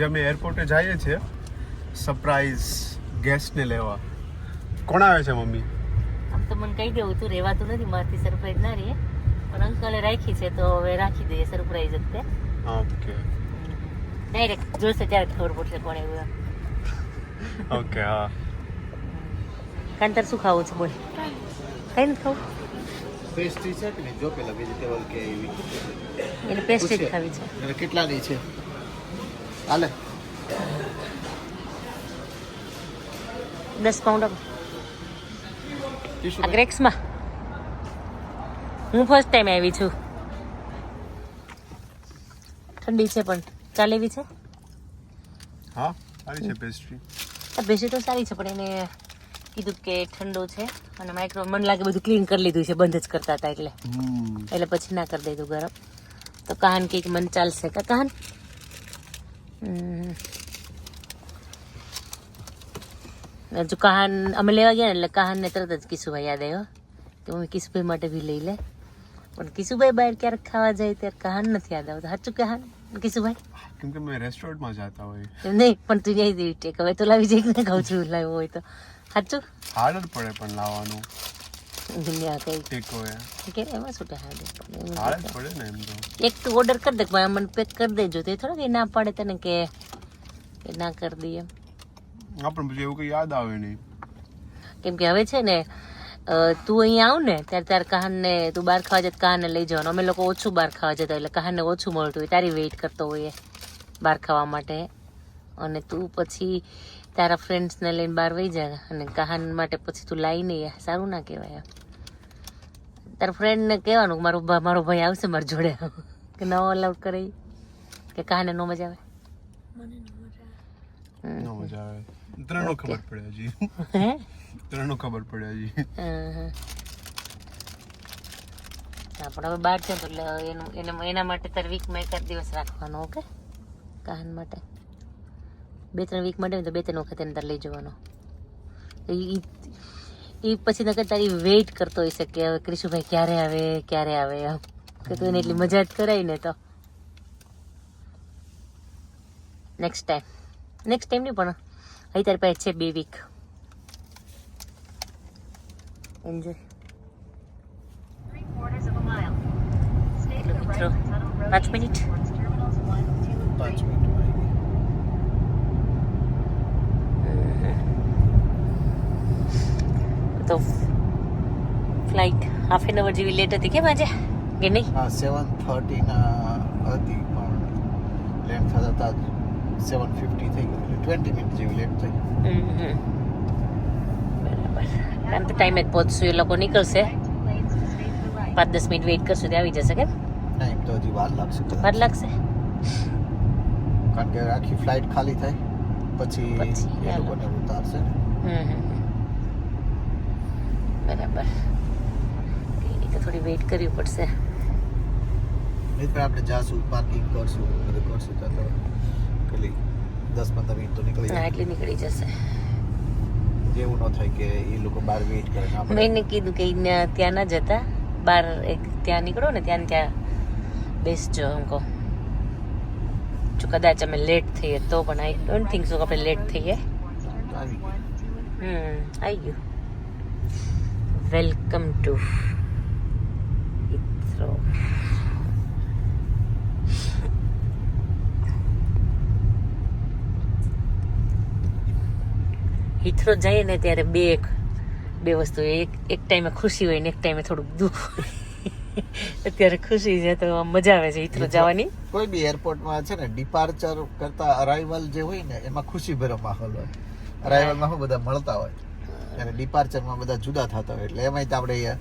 આજે અમે એરપોર્ટે જઈએ છીએ સરપ્રાઈઝ ગેસ્ટને લેવા. કોણ આવે છે મમ્મી? આમ તો મને કહી દેવું તું રહેવાતું નથી મારથી સરપ્રાઈઝ ના રહે. પણ અંકલે રાખી છે તો હવે રાખી દઈએ સરપ્રાઈઝ જ તે. ઓકે ડાયરેક્ટ જોશે ત્યારે ખબર પડશે કોણ એવું ઓકે હા. કાંતર શું ખાવું છે બોલ. કઈ નથી ખાવું? પેસ્ટ્રી છે કે જો પેલા વેજીટેબલ કે એવી. એટલે પેસ્ટ્રી ખાવી છે. કેટલા કેટલાની છે? હાલે. દસ પાઉન્ડ આ ગ્રેક્સમાં. હું ફર્સ્ટ ટાઈમ આવી છું. ઠંડી છે પણ. ચાલે એવી છે? હા સારી છે પેસ્ટ્રી આ બેસી તો સારી છે પણ એને કીધું કે ઠંડો છે અને માઇક્રો મને લાગે બધું ક્લીન કરી લીધું છે બંધ જ કરતા હતા એટલે. એટલે પછી ના કરી દીધું ગરમ. તો કહાન કે મન ચાલશે કા? કહાન? હમ. ને જો કહાન અમે લેવા ગયા ને એટલે કહાનને તરત જ કિશુભાઈ યાદ આવ્યો. કે મમ્મી કિશુભાઈ માટે બી લઈ લે. પણ કિશુભાઈ બહાર ક્યારેક ખાવા જાય ત્યારે કહાન નથી યાદ આવતો. સાચું કહાન? કિશુભાઈ? કેમ કે મેં રેસ્ટોરન્ટમાં જતા હોય. નહીં પણ તું જઈ દેવી ટેક. હવે તો લાવી જઈને ખાઉં છું લાવ્યો હોય તો. સાચું? હાર્ડ પડે પણ લાવવાનું. દુનિયા કઈ ટેકો કે એમાં શું જ નથી. પડે ને એમ તો એક તો ઓર્ડર કરી દે કે મને પેક કરી દેજો તે થોડા કે ના પાડે તને કે કે ના કરી દઈએ હા પણ પછી એવું કંઈ યાદ આવે નહીં કેમ કે હવે છે ને તું અહીંયા આવ ને ત્યારે તારે કહાનને તું બહાર ખાવા જતા કહાનને લઈ જવાનું. અમે લોકો ઓછું બહાર ખાવા જતા એટલે કહાનને ઓછું મળતું હોય તારી વેઇટ કરતો હોઈએ બહાર ખાવા માટે. અને તું પછી તારા ફ્રેન્ડ્સને લઈને બહાર વહી જા અને કહાન માટે પછી તું લાવીને સારું ના કહેવાય. તારા ફ્રેન્ડને કહેવાનું કે મારો મારો ભાઈ આવશે મારી જોડે. કે ન અલાઉડ કરે? કે કાને નો મજા આવે. ન મજા આવે. ત્રણનો ખબર પડે હજી. હે? ત્રણનો ખબર પડે હજી. હા પણ હવે બહાર છે તો એટલે એનું એને એના માટે તારે વીકમાં એકાદ દિવસ રાખવાનો ઓકે? કાહન માટે. બે ત્રણ વીક માટે તો બે ત્રણ વખત એને તાર લઈ જવાનો. એ પછી નકર તારી વેઇટ કરતો હોય શકે. હવે ક્રિશુભાઈ ક્યારે આવે ક્યારે આવે? એમ કે તું એને એટલી મજા જ કરાય ને તો. નેક્સ્ટ ટાઈમ નેક્સ્ટ ટાઈમ નહીં પણ. અહીં તારી પાસે છે બે વીક એન્જોય મિત્રો. પાંચ મિનિટ. પાંચ મિનિટમાં તો ફ્લાઇટ હાફ એન અવર જેવી લેટ હતી કેમ આજે કે નહીં હા સેવન થર્ટીના હતી પણ લેટ થતા હતા સેવન ફિફ્ટી થઈ ગયું ટ્વેન્ટી મિનિટ જેવી લેટ થઈ. બરાબર આમ તો ટાઈમે જ પહોંચશું એ લોકો નીકળશે પાંચ દસ મિનિટ વેઇટ કરશું ત્યાં આવી જશે કેમ ટાઈમ તો હજી વાર લાગશે. વાર લાગશે કારણ કે આખી ફ્લાઇટ ખાલી થાય પછી એ. લોકોને ઉતારશે હમ, હમ. બરાબર. તો થોડી વેઇટ કરવી પડશે. નહીં આપણે જાશું પાર્કિંગ કરશું બધું કરશું તો પેલી દસ પંદર મિનિટ તો નીકળી જાય. એટલી નીકળી જશે. એવું ન થાય કે એ લોકો બહાર વેઇટ કરે મેં એને કીધું કે ત્યાં ના જતા. બહાર એક ત્યાં નીકળો ને ત્યાં ત્યાં બેસજો અંકો જો કદાચ અમે લેટ થઈએ તો પણ આઈ ડોન્ટ થિંક સો આપણે લેટ થઈએ. હમ આવી ગયું. વેલકમ ટુ ઇથ્રો હિથ્રો જઈએ ને ત્યારે બે બે વસ્તુ. એક એક ટાઈમે ખુશી હોય ને એક ટાઈમે થોડુંક દુઃખ અત્યારે ખુશી છે તો મજા આવે છે હિથ્રો જવાની. કોઈ બી એરપોર્ટમાં છે ને ડિપાર્ચર કરતા અરાઈવલ જે હોય ને એમાં ખુશી ભર્યો માહોલ હોય. અરાઈવલમાં બધા મળતા હોય? અને ડિપાર્ચરમાં બધા જુદા થતા હોય એટલે એમાંય તો આપણે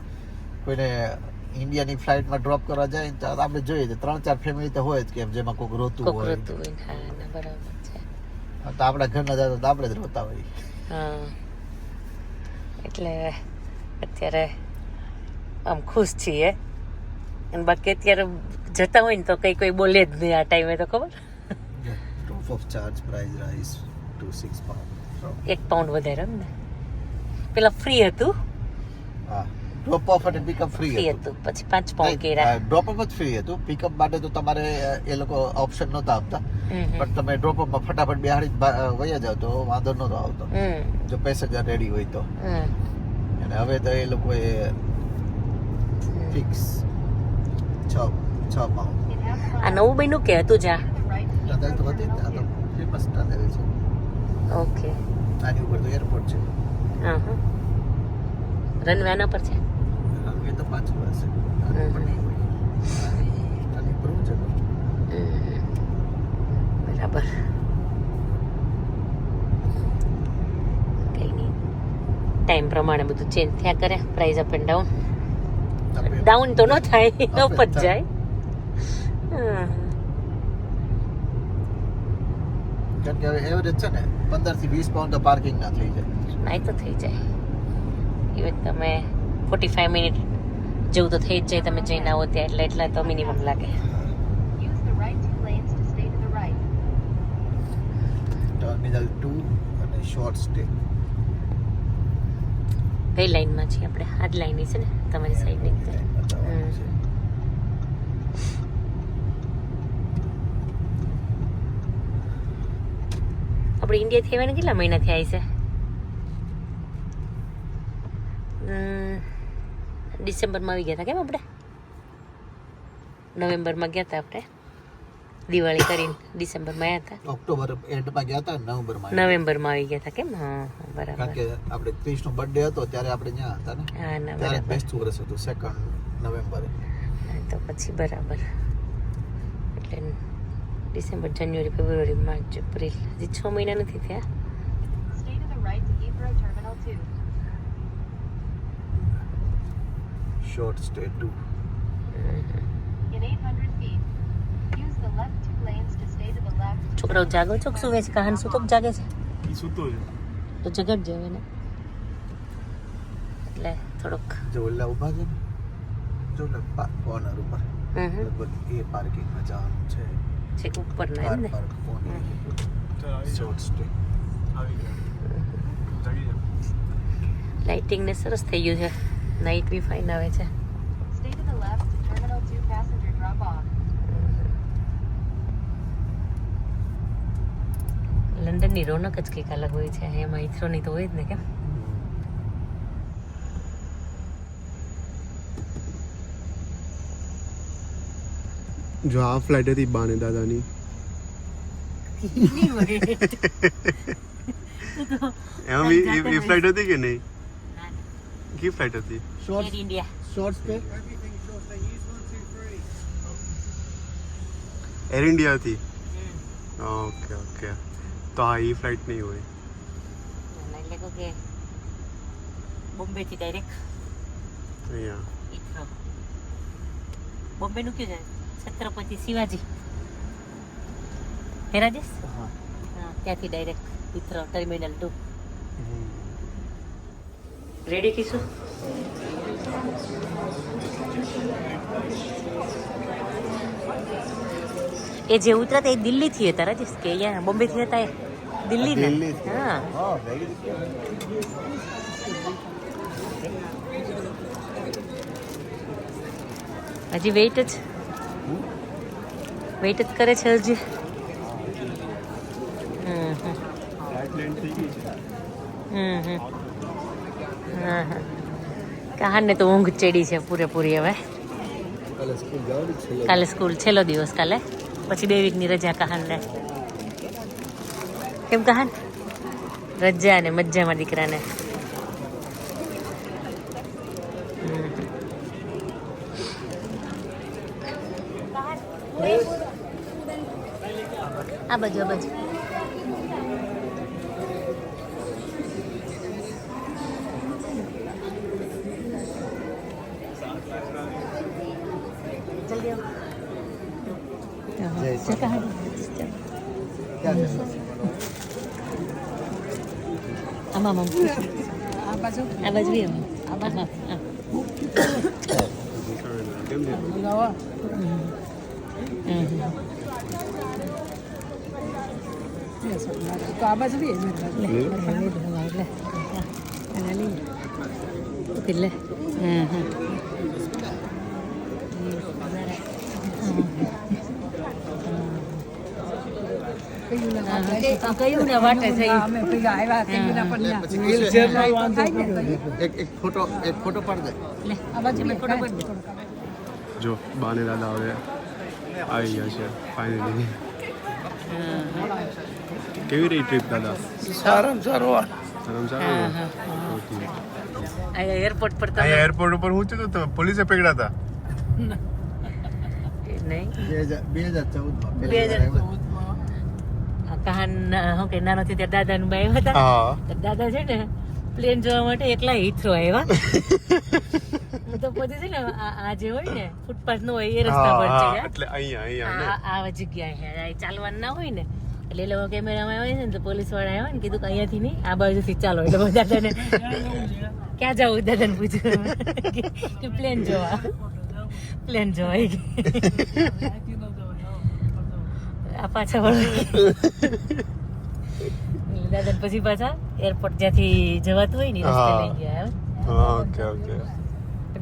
કોઈને ઇન્ડિયાની ફ્લાઇટમાં ડ્રોપ કરવા જાય તો આપણે જોઈએ તો ત્રણ ચાર ફેમિલી તો હોય જ કે જેમાં કોઈક રોતું હોય. તો આપણા ઘરના જતા તો આપણે જ રોતા હોય. હા. એટલે અત્યારે આમ ખુશ છીએ. અને બાકી અત્યારે જતા હોય ને તો કઈ કોઈ બોલે જ નહીં આ ટાઈમે તો ખબર? Of charge price rise to six pound એક પાઉન્ડ વધારે એમ ને? પેલા ફ્રી હતું? હા ડ્રોપ ઓફ અને પિકઅપ ફ્રી હતું. પછી પાંચ પાઉન્ડ કર્યા ડ્રોપ ઓફ જ ફ્રી હતું. પિકઅપ માટે તો તમારે એ લોકો ઓપ્શન નહોતા આપતા. પણ તમે ડ્રોપ ઓફમાં ફટાફટ બિહાડી વયા જાવ તો વાંધો નહોતો આવતો. જો પેસેન્જર રેડી હોય તો. અને હવે તો એ લોકોએ ફિક્સ છ છ પાઉન્ડ આ નવું બન્યું કે હતું જા તો હતી આ તો ફેમસ છે. ઓકે આની ઉપર તો એરપોર્ટ છે. રનવે આના પર છે? એ તો પાછું હશે. ઉપર ઉપર બરાબર. કંઈ નહીં ટાઈમ પ્રમાણે બધું ચેન્જ થયા કરે. Price up and down down તો ન થાય અપ જ જાય. કારણ કે હવે એવરેજ છે ને પંદરથી વીસ પાઉન્ડ તો પાર્કિંગ ના થઈ જાય. ના તો થઈ જાય. ઇવન તમે ફોર્ટી ફાઈવ મિનિટ જેવું તો થઈ જ જાય તમે જઈને આવો ત્યાં એટલે એટલા તો મિનિમમ લાગે. ટર્મિનલ ટુ અને શોર્ટ સ્ટે કઈ લાઈનમાં છીએ આપણે. આ જ લાઈન છે ને? તમારી સાઈડની આપણે ઇન્ડિયાથી આવ્યા ને કેટલા મહિના થયા છે ડિસેમ્બરમાં આવી ગયા હતા કેમ આપણે નવેમ્બરમાં ગયા હતા આપણે દિવાળી કરીને ડિસેમ્બરમાં આવ્યા હતા ઓક્ટોબર એન્ડમાં ગયા હતા નવેમ્બરમાં નવેમ્બરમાં આવી ગયા હતા કેમ હા હા, કારણ બરાબર કે આપણે ક્રિશનો બર્થડે હતો ત્યારે આપણે ત્યાં હતા ને હા ના ત્યારે બરાબર બેસતું વર્ષ હતું સેકન્ડ નવેમ્બરે હા, તો પછી બરાબર એટલે December January February March April હજી છ મહિના નથી થયા to stay too. છોકરાઓ જાગો છો સુવે છે? કહાન સુતો જાગે છે? સુતો સૂતો છે. તો જગત જવે ને. એટલે થોડુંક જો ઓલા ઊભા છે જો ને કોર્નર ઉપર. લગભગ એ પાર્કિંગમાં જવાનું છે. છેક ઉપર ના. એમ ને શોર્ટ સ્ટે આવી ગયા લાઇટિંગ ને સરસ થઈ ગયું છે. નાઇટ બી ફાઇન આવે છે Stay to the left to Terminal 2 passenger drop off. લંડનની રોનક જ કંઈક અલગ હોય છે એમાં ઇથરોની તો હોય જ ને કેમ? જો આ ફ્લાઇટ હતી બાને દાદાની. એમ એ ફ્લાઇટ હતી કે નહીં? કી ફ્લાઇટ હતી. Air India short stay Air India હતી. ઓકે ઓકે તો હા એ ફ્લાઇટ નહીં હોય. એટલે કહું કે બોમ્બે થી ડાયરેક્ટ અહીંયા. બોમ્બે નું કયું છે? છત્રપતિ શિવાજી. હે રાજેશ હા. હા ત્યાંથી direct Heathrow terminal two ready કીશું એ જે ઉતરા હતા એ દિલ્હી થી હતા રાજેશ કે અહીંયા બોમ્બે થી હતા એ. દિલ્હી ને? દિલ્હીથી. હા. હા very good. હજી વેઇટ જ. વેઇટ જ કરે છે હજી. હમ હમ. ફ્લાઇટ લેન્ડ થઈ ગઈ છે હમ હમ. હા હા કહાનને તો ઊંઘ ચડી છે પૂરેપૂરી હવે. કાલે સ્કૂલ છેલ્લો દિવસ કાલે. પછી બે વીકની રજા કહાનને કેમ કહાન રજા ને મજામાં દીકરાને. આ બાજુ આ બાજુ. જય ચલ કહાન ક્યાં છે આમાં આમાં આ બાજુ આ બાજુ બી આમાં. આમાં, જો બાને દાદા હવે આવી ગયા છે ફાઇનલી કેવી રહી ટ્રીપ દાદા સારામાં સારો સારામાં સારો ઓકે એરપોર્ટ પર તમે એરપોર્ટ ઉપર હું છું તો પોલીસે પકડ્યા હતા નહીં 2014 માં 2014 કહાન હું કે નાનો થી ત્યાં દાદા નું ભાઈ હતા. તો દાદા છે ને પ્લેન જોવા માટે એકલા હિથ્રો આવ્યા. તો પછી છે ને આ જે હોય ને ફૂટપાથ નો હોય એ રસ્તા પર છે એટલે અહીંયા અહીંયા આ આ જગ્યાએ છે ચાલવાનું ના હોય ને. એટલે એ લોકો કેમેરામાં આવે છે ને તો પોલીસવાળા આવ્યા ને કીધું કે અહીંયાથી નહીં આ બાજુથી ચાલો. એટલે બધા દાદાને ક્યાં જવું દાદાને પૂછ્યું કે- પ્લેન જોવા. પ્લેન જોવા. આ પાછા વળો. દાદા પછી પાછા એરપોર્ટ જ્યાંથી જવાતું હોય ને રસ્તે લઈ ગયા હા ઓકે ઓકે.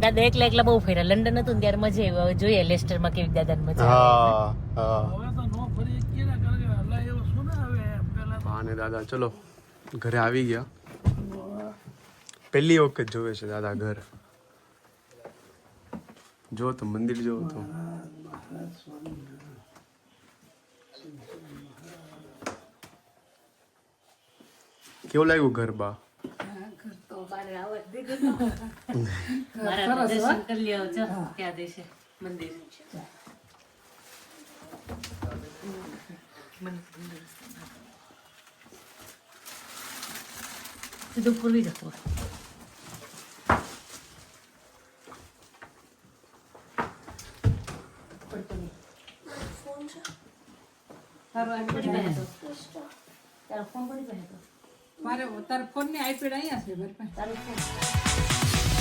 દાદા એકલા એકલા બહુ ફેરા લંડન હતું ને ત્યારે મજા આવી. હવે જોઈએ લેસ્ટરમાં કેવી દાદા મજા આવે. હા હા. અને દાદા ચલો ઘરે આવી ગયા. પહેલી વખત જોવે છે દાદા ઘર. જો તો મંદિર જો તો. કેવું લાગ્યું ઘર બા મારા દર્શન કરી લ્યો છો. ત્યાં દેશે. મંદિર સીધું ખોલી જતો મારે તારા ફોનની આઈપેડ અહીંયા છે ફોન.